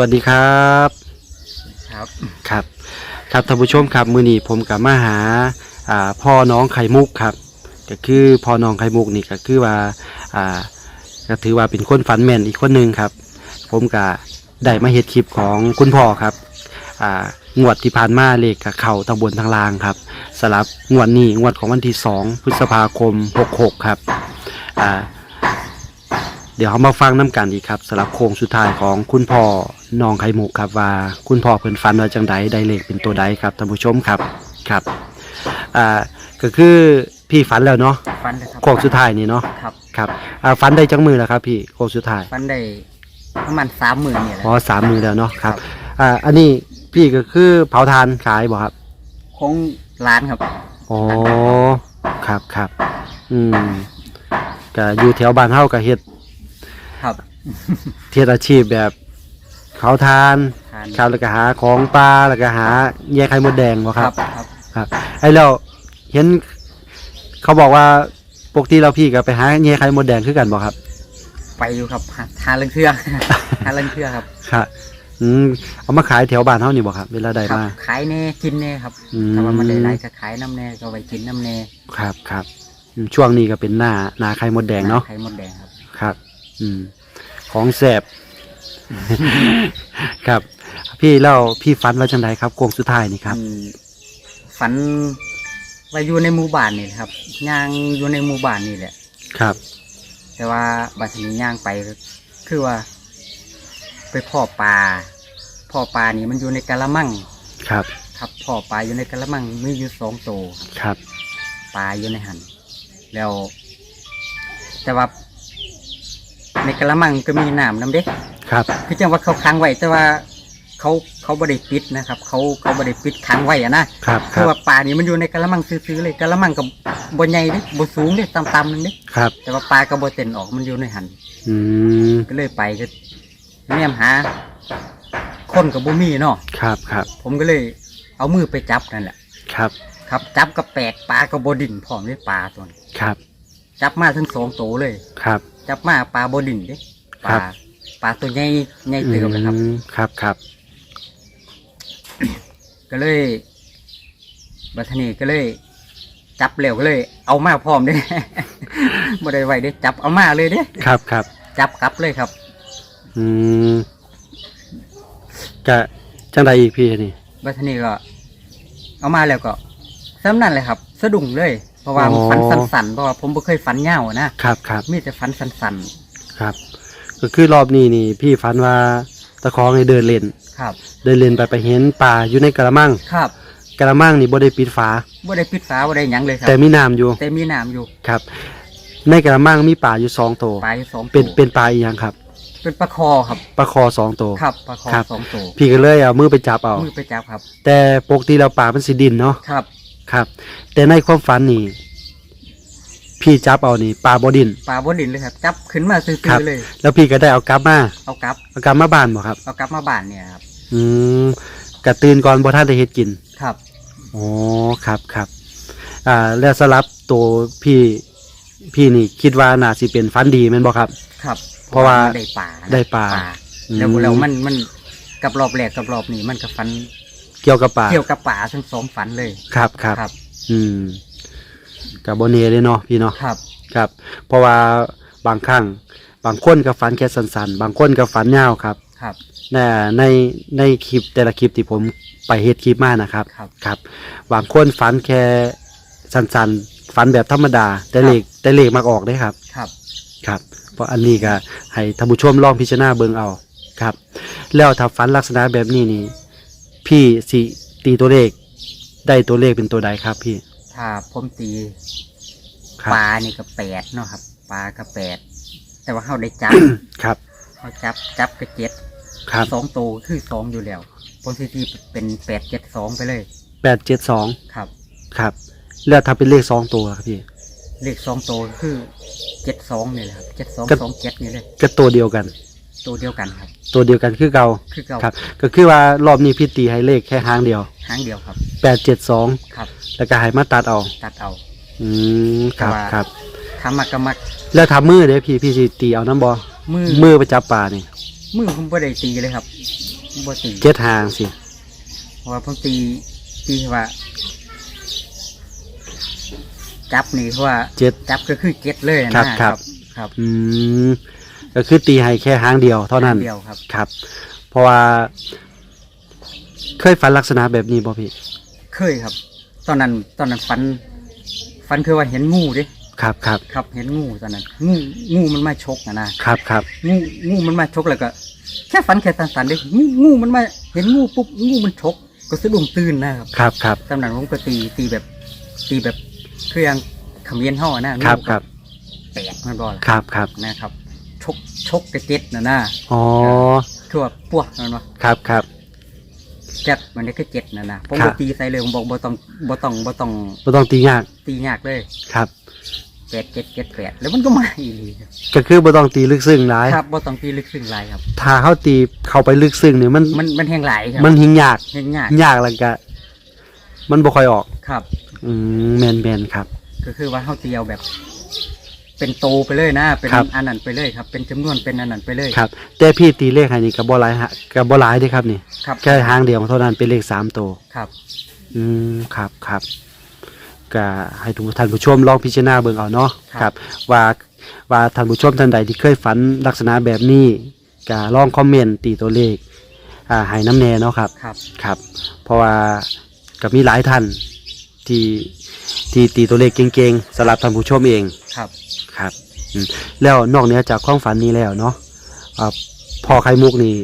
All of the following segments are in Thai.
วัสดีครับครับครับ ครับท่านผู้ชมครับมือนี้ผมกับมาหาอ่าพ่อน้องไข่มุกครับ ก็คือพ่อน้องไข่มุกนี่ก็คือว่าอ่าก็ถือว่าเป็นคนฝันแม่นอีกคนหนึ่งครับ ผมก็ได้มาเฮ็ดคลิปของคุณพ่อครับอ่างวดที่ผ่านมาเลขกับเข่าตำบลทางลางครับสลับงวดนี้งวดของวันที่ 2 พฤษภาคม 66 ครับอ่า เดี๋ยวเขามาฟังน้ำกันอีกครับสำหรับโค้งสุดท้ายของคุณพ่อน้องไข่มุกครับว่า คุณพ่อเพิ่นฟันว่าจังใดได้เลขเป็นตัวใดครับท่านผู้ชมครับครับอ่าก็คือพี่ฝันแล้วเนาะฟันเลยครับโค้งสุดท้ายนี่เนาะครับครับอ่าฝันได้จังมือแล้วครับพี่โค้งสุดท้ายฟันได้ประมาณสามหมื่นเนี่ยแหละ อ๋อสามมือแล้วเนาะครับครับ อ่าอันนี้พี่ก็คือเผาทานขายบ่ครับคงร้านครับ อ๋อ ครับครับ อืมก็อยู่แถวบ้านเฮาก็เฮ็ด ครับเฮ็ดอาชีพแบบเผาทานทาน ครับแล้วก็หาของปลาแล้วก็หาแยกไข่มดแดงบ่คครัรับบครับ ครับไอ้แล้วเห็นเขาบอกว่าปกติเราพี่ก็ไปหาแยกไข่มดแดงคือกันบ่ครับ ไปอยู่ครับหาทานเรื่องเครือทานเรื่องเครือครับครับอืมเอามาขายแถวบ้านเฮานี่บ่ครับ เวลาได้ครับมา ขายแน่กินแน่ครับอืม ถ้าว่ามันได้ไรก็ขายน้ำแน่ก็ไปกินน้ำแน่ครับครับอืมช่วงนี้ก็เป็นหน้าหน้าไข่มดแดงเนาะ ไข่มดแดงครับครับ อืม ของแสบ ครับ พี่เล่าพี่ฟันว่าจังไดครับโค้งสุดท้ายนี่ครับอืมฝันว่าอยู่ในหมู่บ้านนี่แหละครับย่างอยู่ในหมู่บ้านนี่แหละ ครับ แต่ว่าบัดนี้ย่างไปก็คือว่า ไปพ่อปลาพ่อปลานี่มันอยู่ในกะละมังครับ ครับพ่อปลาอยู่ในกะละมังมีอยู่สองตัวครับครับปลาอยู่ในหันแล้ว แต่ว่า ในกะละมังก็มีน้ำน้ำเด้ครับ คือจังว่าเขาค้างไว้แต่ว่าเขาเขาบริปิดนะครับ เขาเขาบริปิดค้างไว้อะนะครับคคืรัอบว่าปลานี่มันอยู่ในกะละมังซื้อๆเลยกะละมังกับบนใหญ่เด้บนสูงเด้ต่ำๆนึงเด้ครับแต่ว่าปลากับบเต็นออกมันอยู่ในหันอืมก็เลยไปก็แนมหา คนกับบุมีเนาะครับครับผมก็เลยเอามือไปจับนั่นแหละครับครับ จับกับแปลกปลากับบดินพร้อมด้วยปลาตัวนี้ครับจับมาทั้งสองตัวเลย ครับ จับมาปลาบดินเด้ปครัลาบ ปลาตัวใหญ่ใหญ่เติมเลยครับ อืมครับครับ ก็เลยบัทนีก็เลย จับเร็วก็เลย เอามาพร้อมเด้ บ่ได้ไว้เด้จับเอามาเลยเด้ครับครับ จับกลับเลยครับ อืมกะจังใดอีกพี่นี่บัทนีก็ เอามาแล้วก็ซ้ำนั่นเลยครับ สะดุ้งเลย เพราะว่าอ๋อฝันสั่นๆเพราะว่าผมบ่เคยฝันยาวอะนะครับครับมีแต่ฝันสั่นครับ ก็คือรอบนี้นี่ พี่ฝันว่าตะคองให้เดินเล่น ๆครับ เดินเล่นไปไปเห็นปลาอยู่ในกระมังครับกระมังนี่บ่ได้ปิดฝา บ่ได้ปิดฝาบ่ได้หยังเลยครับ แต่มีน้ำอยู่แต่มีน้ำอยู่ครับ ในกระมังมีปลาอยู่สองตัวปลาอยู่สองเป็นตัวเป็นปลาอีหยังครับเป็นปลาคอครับ ปลาคอสองตัว ครับปลาคอครับ สองตัวพี่ก็เลยเอามือไปจับเอา มือไปจับครับ แต่ปกติเราปลามันสิดินเนาะครับ ครับ แต่ในความฝันนี่พี่จับเอานี่ปลาบดิน ปลาบดินเลยครับ จับขึ้นมาซื้อครับๆเลย แล้วพี่ก็ได้เอากลับมาเอากลับ เอากลับมาบ้านบ่ครับ เอากลับมาบ้านเนี่ยครับ อืมกระตื่นก่อนบ่ท่านได้เฮ็ดกินครับ อ๋อครับครับอ่าแล้วสลับตัวพี่พี่นี่คิดว่าน่าสิเป็นฟันดีแม่นบ่ครับ ครับเพราะว่าได้ปลานะได้ปลาอืม แล้วแล้วมันมันกับรอบแรกกับรอบนี้มันกับฟัน เกี่ยวกับปลาเกี่ยวกับป่าทั้งสองฝันเลยครับครับครับ อืมกับโบเน่เลยเนาะพี่เนาะครับ ครับ เพราะว่าบางครั้งบางคนก็ฝันแค่สั้นๆ บางคนก็ฝันยาวครับครับในในในคลิปแต่ละคลิปที่ผมไปเฮ็ดคลิปมานะครับครับ ครับ บางคนฝันแค่สั้นๆฝันแบบธรรมดา แต่ครับเลขแต่เลขมักออกได้ครับ ครับ ครับ เพราะอันนี้ก็ให้ท่านผู้ชมลองพิจารณาเบิ่งเอาครับ แล้วถ้าฝันลักษณะแบบนี้นี่ พี่สิตีตัวเลข ได้ตัวเลขเป็นตัวใดครับพี่ถ้าผมตีครับปลานี่ก็แปดเนาะครับปลาก็แปดแต่ว่าเขาได้จับ ครับเขาจับจับก็เจ็ดครับสองตัวคือสองอยู่แล้วผมสิตีเป็นแปดเจ็ดสองไปเลยแปดเจ็ดสองครับ ครับ แล้วถ้าเป็นเลขสองตัวครับพี่ เลขสองตัวคือเจ็ดสองนี่แหละครับเจ็ดสองก็ สองเจ็ดนี่เลยก็ตัวเดียวกัน ตัวเดียวกันครับ ตัวเดียวกันคือเก่าคือเก่าครับ ก็คือว่ารอบนี้พี่ตีให้เลขแค่หางเดียวหางเดียวครับแปดเจ็ดสองครับแล้วก็ให้มาตัดเอาตัดเอา อืมครับแต่ว่า ครับ ทำมักกะมักแล้วทำมือเด้อพี่พี่สิตีเอาน้ำบอมือมือไปจับปลานี่มือผมบ่ได้ตีเลยครับบ่ตีเจ็ดหางสิเพราะว่าผมตีตีว่า จับนี่เพราะว่าเจ็ดจับก็คือเก็ตเลยนะครับครับ ครับ อืม ก็คือตีให้แค่หางเดียวเท่านั้น เดียวครับ ครับ เพราะว่าเคยฝันลักษณะแบบนี้บ่พี่ เคยครับ ตอนนั้นตอนนั้นฟันฟันคือว่าเห็นงูดิครับครับครับ เห็นงูตอนนั้น งูงูมันมาชกนะนะครับครับ งูงูมันมาชกแล้วก็แค่ฟันแค่สันๆเด้งูงูมันมาเห็นงูปุ๊บงูมันชก ก็สะดุ้งตื่นนะครับครับครับตอนนั้นผมก็ตีตีแบบ ตีแบบเครื่องขมิ้นห่อนะงูครับครับแตกมันบ่ล่ะครับครับนะครับ ชกชกกระเจ็ดนะนะอ๋อคือว่าปวกนั่นวะครับครับเจ็ดมันได้ก็เจ็ดนะนะผมครับบ่ตีใส่เลยผมบอกบ่ต้องบ่ต้องบ่ต้องบ่ต้องตียาก ตียากเลยครับแปดเจ็ดเจ็ดแปดแล้วมันก็มาอีหลีครับก็คือบ่ต้องตีลึกซึ้งหลายครับบ่ต้องตีลึกซึ้งหลายครับ ถ้าเขาตีเข้าไปลึกซึ้งนี่มันมันมันแห้งหลายครับมันหิงยากแห้งยากยากแล้วก็มันบ่ค่อยออกครับ อืมแม่นแม่นครับ ก็คือว่าเฮาเตียวแบบ เป็นโตไปเลยนะ เป็นครับ อันนั้นไปเลยครับ เป็นจำนวนเป็นอันนั้นไปเลยครับ แต่พี่ตีเลขให้นี่ก็บ่หลายฮะก็บ่หลายเด้ครับนี่ ครับแค่หางเดียวเท่านั้นเป็นเลขสามตัว ครับอืมครับครับก็ให้ทุกท่านผู้ชมลองพิจารณาเบิ่งเอาเนาะครับ ว่าว่าท่านผู้ชมท่านใดที่เคยฝันลักษณะแบบนี้ก็ลองคอมเมนต์ตีตัวเลขอ่าให้น้ำแน่เนาะครับ ครับ ครับ เพราะว่าก็มีหลายท่านที่ที่ตีตัวเลขเก่งๆสำหรับท่านผู้ชมเอง ครับครับอืม แล้วนอกเหนือจากความฝันนี้แล้วเนาะอ่าพอไข่มุกนี่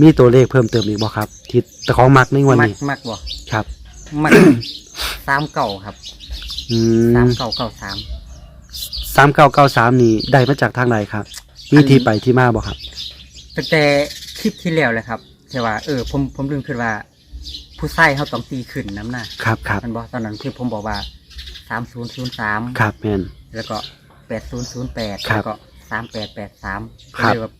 มีตัวเลขเพิ่มเติมอีกบ่ครับ ที่ตะของมักในวันมักนี้มักบ่ครับ มักสามเก่าครับอืสามมเก่าเก่าสามสามเก้าเก้าสามนี่ได้มาจากทางไหนครับ มีที่ไปที่มาบ่ครับ ตั้งแต่คลิปที่แล้วเลยครับแต่ว่าเออผมผมลืมขึ้นว่า ผู้ใส่เขาต้องตีขึ้นน้ำหน้าครับครับมันบอกตอนนั้นคือผมบอกว่าสามศูนย์ศูนย์สามครับแม่นแล้วก็ แปดศูนย์ศูนย์แปดครับแล้วก็สามแปดแปดสามครับเลยว่า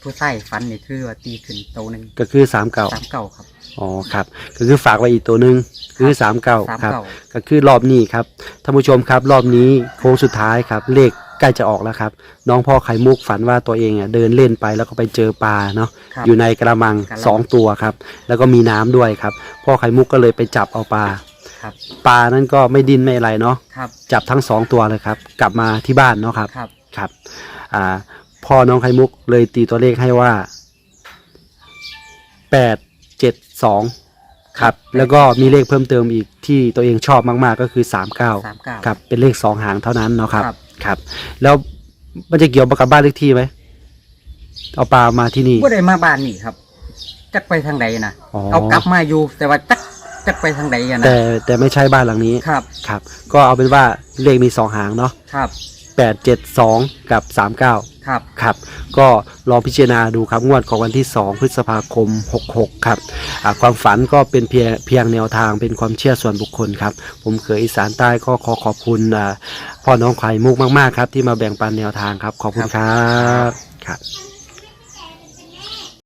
ผู้ใส่ฟันนี่คือว่าตีขึ้นโตหนึ่งก็คือสามเก้าสามเก่าครับอ๋อครับก็คือฝากไว้อีกตัวหนึ่งคือสามเก้าสามครับ เก่าก็คือรอบนี้ครับท่านผู้ชมครับรอบนี้โค้งสุดท้ายครับ เลขใกล้จะออกแล้วครับ น้องพ่อไข่มุกฝันว่าตัวเองอะเดินเล่นไปแล้วก็ไปเจอปลาเนาะครับ อยู่ในกระมังกระมัง สองตัวครับ แล้วก็มีน้ำด้วยครับ พ่อไข่มุกก็เลยไปจับเอาปลา ครับ ปลานั้นก็ไม่ดิ้นไม่อะไรเนาะครับ จับทั้งสองตัวเลยครับ กลับมาที่บ้านเนาะครับครับ ครับ อ่า พ่อน้องไข่มุกเลยตีตัวเลขให้ว่าแปดเจ็ดสองครับ แล้วก็มีเลขเพิ่มเติมอีกที่ตัวเองชอบมาก ๆ ก็คือสามเก้าสามเก้าครับ เป็นเลขสองหางเท่านั้นเนาะครับ ครับ ครับ แล้วมันจะเกี่ยวกับบ้านเลขที่ไหมเอาปลามาที่นี่ บ่ได้มาบ้านนี่ครับ จักไปทางใดนะอ๋อ เอากลับมาอยู่แต่ว่าจัก จักไปทางใดกันนะแต่แต่ไม่ใช่บ้านหลังนี้ครับ ครับ ก็เอาเป็นว่าเลขมีสองหางเนาะครับแปดเจ็ดสองกับสามเก้าครับครับ ก็ลองพิจารณาดูครับงวดของวันที่ 2 พฤษภาคม 66 ครับอ่าความฝันก็เป็นเพียงเพียงแนวทางเป็นความเชื่อส่วนบุคคลครับ ผมเคยอีสานใต้ก็ขอขอบคุณอ่าพ่อน้องไข่มุกมาก ๆ ครับ ที่มาแบ่งปันแนวทางครับ ขอบคุณครับครับ